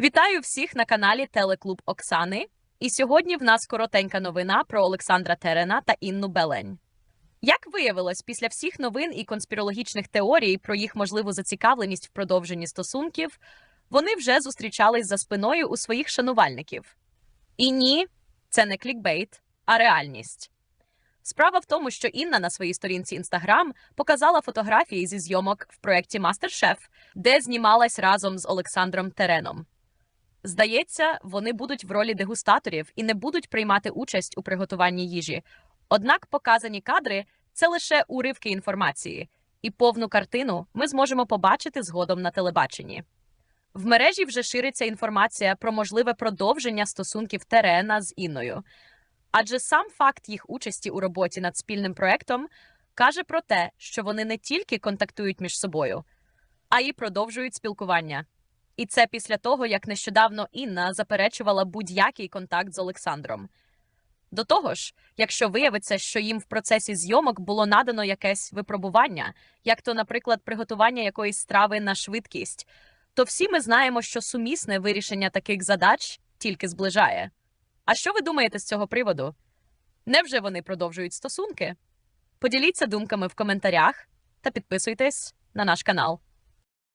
Вітаю всіх на каналі Телеклуб Оксани. І сьогодні в нас коротенька новина про Олександра Терена та Інну Белень. Як виявилось, після всіх новин і конспірологічних теорій про їх можливу зацікавленість в продовженні стосунків, вони вже зустрічались за спиною у своїх шанувальників. І ні, це не клікбейт, а реальність. Справа в тому, що Інна на своїй сторінці Інстаграм показала фотографії зі зйомок в проєкті Мастер-Шеф, де знімалась разом з Олександром Тереном. Здається, вони будуть в ролі дегустаторів і не будуть приймати участь у приготуванні їжі. Однак показані кадри це лише уривки інформації, і повну картину ми зможемо побачити згодом на телебаченні. В мережі вже шириться інформація про можливе продовження стосунків Терена з Інною. Адже сам факт їх участі у роботі над спільним проектом каже про те, що вони не тільки контактують між собою, а й продовжують спілкування. І це після того, як нещодавно Інна заперечувала будь-який контакт з Олександром. До того ж, якщо виявиться, що їм в процесі зйомок було надано якесь випробування, як то, наприклад, приготування якоїсь страви на швидкість, то всі ми знаємо, що сумісне вирішення таких задач тільки зближає. А що ви думаєте з цього приводу? Невже вони продовжують стосунки? Поділіться думками в коментарях та підписуйтесь на наш канал.